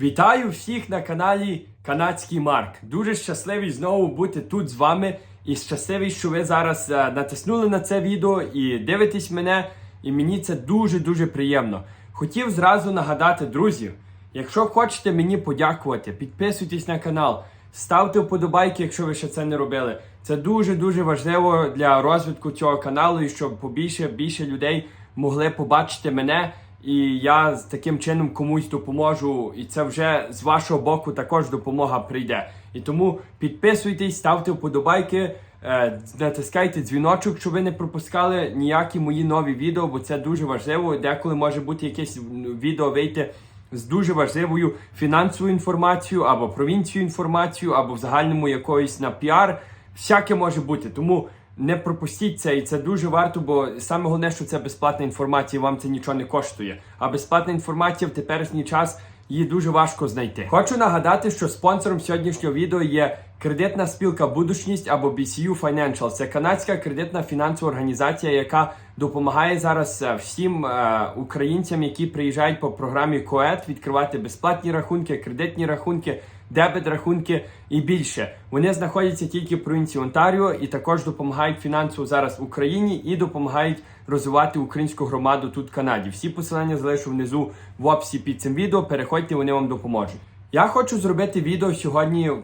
Вітаю всіх на каналі Канадський Марк. Дуже щасливий знову бути тут з вами. І щасливий, що ви зараз е, натиснули на це відео і дивитесь мене. І мені це дуже-дуже приємно. Хотів зразу нагадати, друзі, якщо хочете мені подякувати, підписуйтесь на канал, ставте вподобайки, якщо ви ще це не робили. Це дуже-дуже важливо для розвитку цього каналу і щоб побільше більше людей могли побачити мене. І я з таким чином комусь допоможу, і це вже з вашого боку також допомога прийде. І тому підписуйтесь, ставте вподобайки, е, натискайте дзвіночок, щоб ви не пропускали ніякі мої нові відео, бо це дуже важливо. Деколи може бути якесь відео вийти з дуже важливою фінансовою інформацією, або провінцією інформацією, або в загальному якоюсь на піар. Всяке може бути. Тому не пропустіть це, і це дуже варто, бо саме головне, що це безплатна інформація, вам це нічого не коштує. А безплатна інформація в теперішній час її дуже важко знайти. Хочу нагадати, що спонсором сьогоднішнього відео є кредитна спілка Будучність або BCU Financial. Це канадська кредитна фінансова організація, яка допомагає зараз е, всім е, українцям, які приїжджають по програмі КОЕТ, відкривати безплатні рахунки, кредитні рахунки дебет рахунки і більше. Вони знаходяться тільки в провінції Онтаріо і також допомагають фінансово зараз Україні і допомагають розвивати українську громаду тут в Канаді. Всі посилання залишу внизу в описі під цим відео. Переходьте, вони вам допоможуть. Я хочу зробити відео сьогодні е,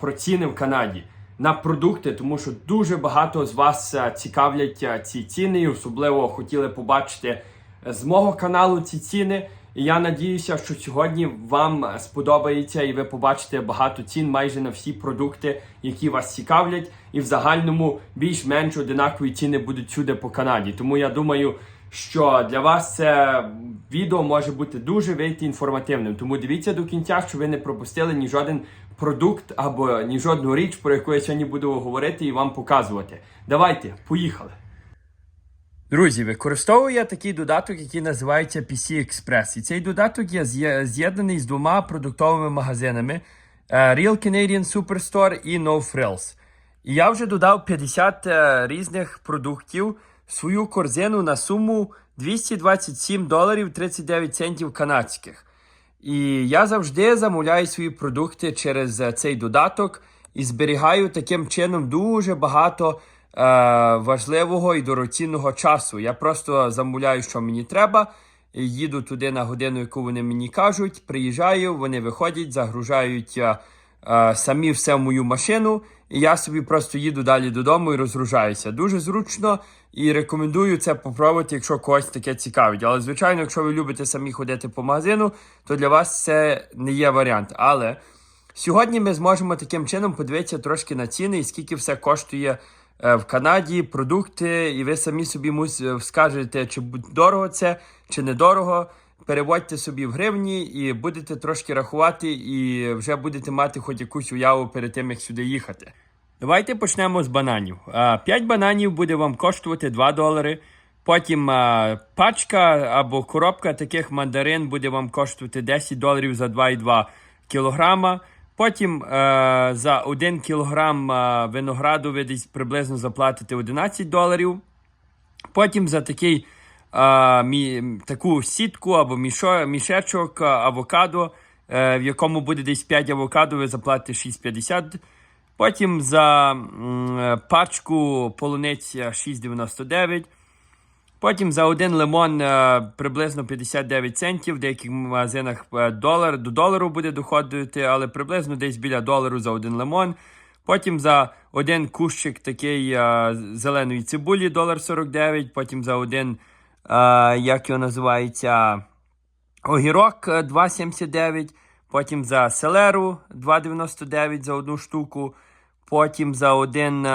про ціни в Канаді. На продукти, тому що дуже багато з вас е, цікавлять е, ці ціни, і особливо хотіли побачити з мого каналу ці ціни. І я надіюся, що сьогодні вам сподобається і ви побачите багато цін майже на всі продукти, які вас цікавлять, і в загальному більш-менш одинакові ціни будуть сюди по Канаді. Тому я думаю, що для вас це відео може бути дуже вийти інформативним. Тому дивіться до кінця, щоб ви не пропустили ні жоден продукт або ні жодну річ, про яку я сьогодні буду говорити і вам показувати. Давайте, поїхали! Друзі, використовую я такий додаток, який називається PC Express. І цей додаток є з'єднаний з двома продуктовими магазинами е, Real Canadian Superstore і No Frills. І я вже додав 50 е, різних продуктів в свою корзину на суму 227 доларів 39 центів канадських. І я завжди замовляю свої продукти через е, цей додаток і зберігаю таким чином дуже багато важливого і дорогоцінного часу. Я просто замовляю, що мені треба. Їду туди на годину, яку вони мені кажуть. Приїжджаю, вони виходять, загружають е, е, самі все в мою машину, і я собі просто їду далі додому і розгружаюся. Дуже зручно і рекомендую це попробувати, якщо когось таке цікавить. Але звичайно, якщо ви любите самі ходити по магазину, то для вас це не є варіант. Але Сьогодні ми зможемо таким чином подивитися трошки на ціни і скільки все коштує е, в Канаді, продукти, і ви самі собі мус- скажете, чи дорого це, чи недорого. Переводьте собі в гривні і будете трошки рахувати, і вже будете мати хоч якусь уяву перед тим, як сюди їхати. Давайте почнемо з бананів. 5 бананів буде вам коштувати 2 долари. Потім а, пачка або коробка таких мандарин буде вам коштувати 10 доларів за 2,2 кілограма. Потім е, за 1 кілограм е, винограду ви десь приблизно заплатите 11 доларів. Потім за такий, е, мі, таку сітку або мішо, мішечок е, авокадо, е, в якому буде десь 5 авокадо, ви заплатите 6,50. Потім за м, е, пачку полуниць е, 6,99. Потім за один лимон е, приблизно 59 центів. В деяких магазинах е, долар до долару буде доходити, але приблизно десь біля долару за один лимон. Потім за один кущик такий е, зеленої цибулі долар 49. Потім за один, як його називається, огірок е, 2,79. Потім за селеру 2,99 за одну штуку. Потім за один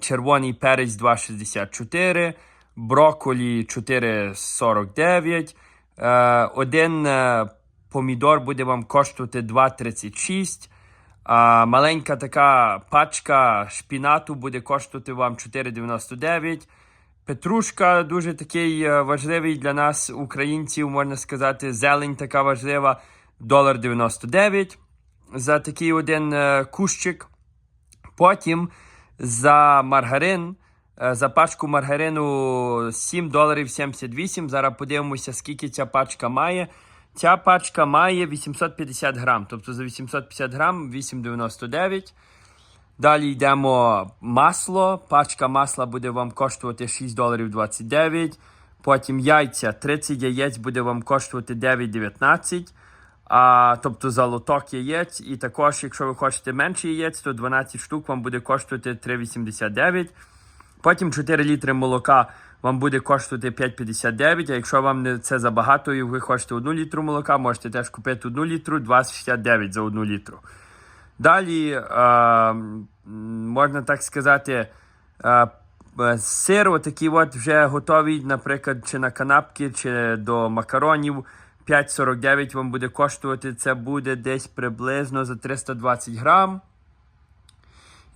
червоний перець 2,64, брокколі 4,49. Е, один е, помідор буде вам коштувати 2,36. А маленька така пачка шпінату буде коштувати вам 4,99. Петрушка дуже такий е, важливий для нас, українців, можна сказати, зелень така важлива. Долар 99 за такий один е, кущик. Потім за маргарин, е, за пачку маргарину 7 доларів 78. Зараз подивимося, скільки ця пачка має. Ця пачка має 850 грам, тобто за 850 грам 8,99. Далі йдемо масло. Пачка масла буде вам коштувати 6 доларів 29. Потім яйця. 30 яєць буде вам коштувати 9,19. А, тобто за лоток яєць. І також, якщо ви хочете менше яєць, то 12 штук вам буде коштувати 3,89. Потім 4 літри молока вам буде коштувати 5,59. А якщо вам не це забагато і ви хочете 1 літру молока, можете теж купити 1 літру 2,69 за 1 літру. Далі, м, можна так сказати, е, сир, отакий от вже готовий, наприклад, чи на канапки, чи до макаронів. 5,49 вам буде коштувати. Це буде десь приблизно за 320 грам.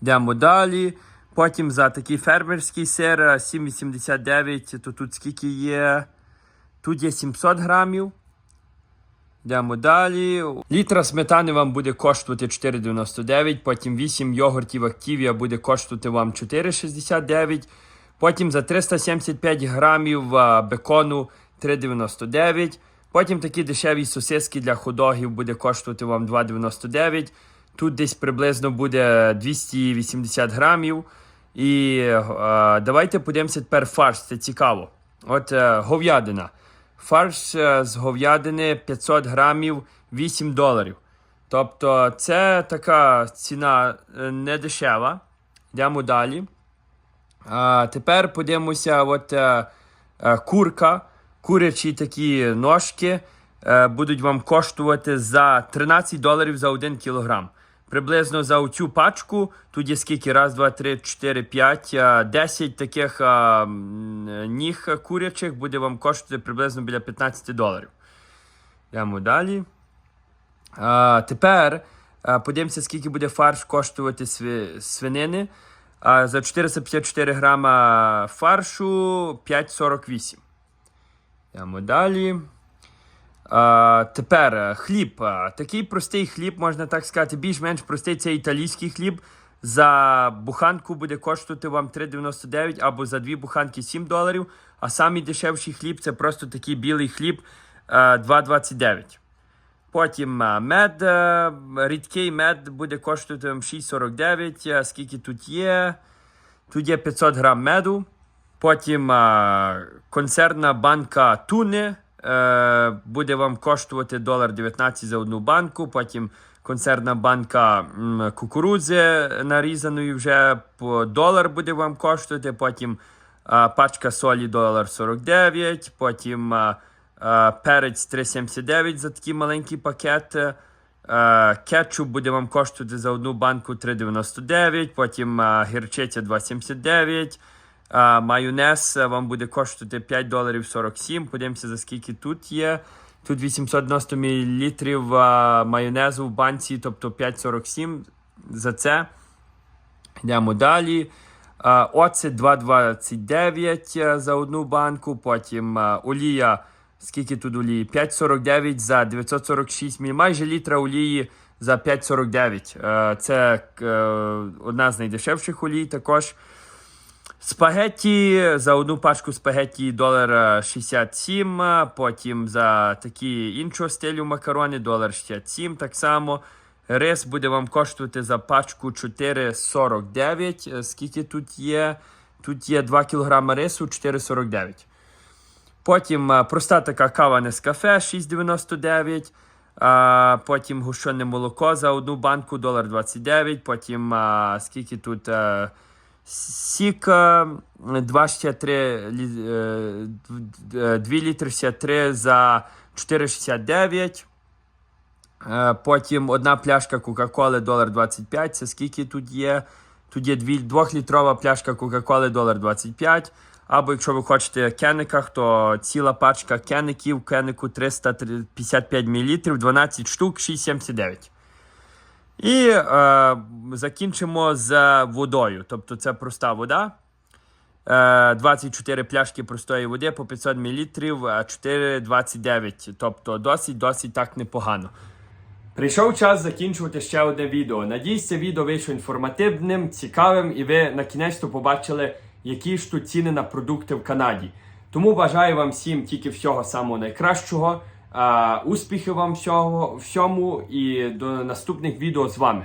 Йдемо далі. Потім за такий фермерський сир е, 7,89, то тут скільки є? Тут є 700 грамів. Йдемо далі. Літра сметани вам буде коштувати 4,99. Потім 8 йогуртів Активія буде коштувати вам 4,69. Потім за 375 грамів бекону 3,99. Потім такі дешеві сосиски для ходогів буде коштувати вам 2,99. Тут десь приблизно буде 280 грамів. І е, давайте подивимося тепер фарш, це цікаво. От е, говядина. Фарш е, з говядини 500 грамів 8 доларів. Тобто це така ціна е, не дешева. Йдемо далі. А, тепер подивимося, от е, е, курка, курячі такі ножки е, будуть вам коштувати за 13 доларів за 1 кілограм. Приблизно за цю пачку тут є скільки? Раз, два, три, чотири, п'ять, е, десять таких е, м, ніг курячих буде вам коштувати приблизно біля 15 доларів. Йдемо далі. А, тепер а, подивимося, скільки буде фарш коштувати сві- свинини. А, за 454 грама фаршу 5,48. Йдемо далі. А, тепер е, хліб. Такий простий хліб, можна так сказати, більш-менш простий це італійський хліб. За буханку буде коштувати вам 3,99 або за дві буханки 7 доларів. А самий дешевший хліб це просто такий білий хліб е, 2,29. Потім е, мед, е, рідкий мед буде коштувати вам 6,49. Е, Скільки тут є? Тут є 500 грам меду. Потім е, консервна банка туни е, буде вам коштувати долар 19 за одну банку. Потім консервна банка кукурудзи нарізаної вже по долар буде вам коштувати. Потім е, пачка солі долар 49. Потім перець 3,79 за такий маленький пакет. Кетчуп буде вам коштувати за одну банку 3,99, потім гірчиця 2,79. Майонез е, вам буде коштувати 5 доларів 47. Подивимося, за скільки тут є. Тут 890 мл а, майонезу в банці, тобто 5,47 за це. Йдемо далі. А, Оцет 2,29 е, за одну банку. Потім а, олія. Скільки тут олії? 5,49 за 946 мл. Майже літра олії за 5,49. Е, Це е, одна з найдешевших олій також. Спагетті за одну пачку спагетті долар е, 67, е, потім за такі іншого стилю макарони долар 67 так само. Рис буде вам коштувати за пачку 4,49. Е, Скільки тут є? Тут є 2 кг рису 4,49. Потім е, проста така кава Нескафе 6,99. А, потім гущене молоко за одну банку долар 29. Потім а, скільки тут сік а, 2,63 лі- е, д- е, 2 літри 63 за 4,69. Е, Потім одна пляшка Кока-Коли долар 25. Це скільки тут є? Тут є 2-літрова пляшка Кока-Коли долар 25. Або якщо ви хочете в кениках, то ціла пачка кеників, кенику 355 мл, 12 штук, 6,79. І е, закінчимо з водою. Тобто це проста вода. Е, 24 пляшки простої води по 500 мл, 4,29. Тобто досить, досить так непогано. Прийшов час закінчувати ще одне відео. Надіюсь, це відео вийшло інформативним, цікавим, і ви на кінець побачили, які ж тут ціни на продукти в Канаді. Тому бажаю вам всім тільки всього самого найкращого. Успіхів вам всього, всьому і до наступних відео з вами.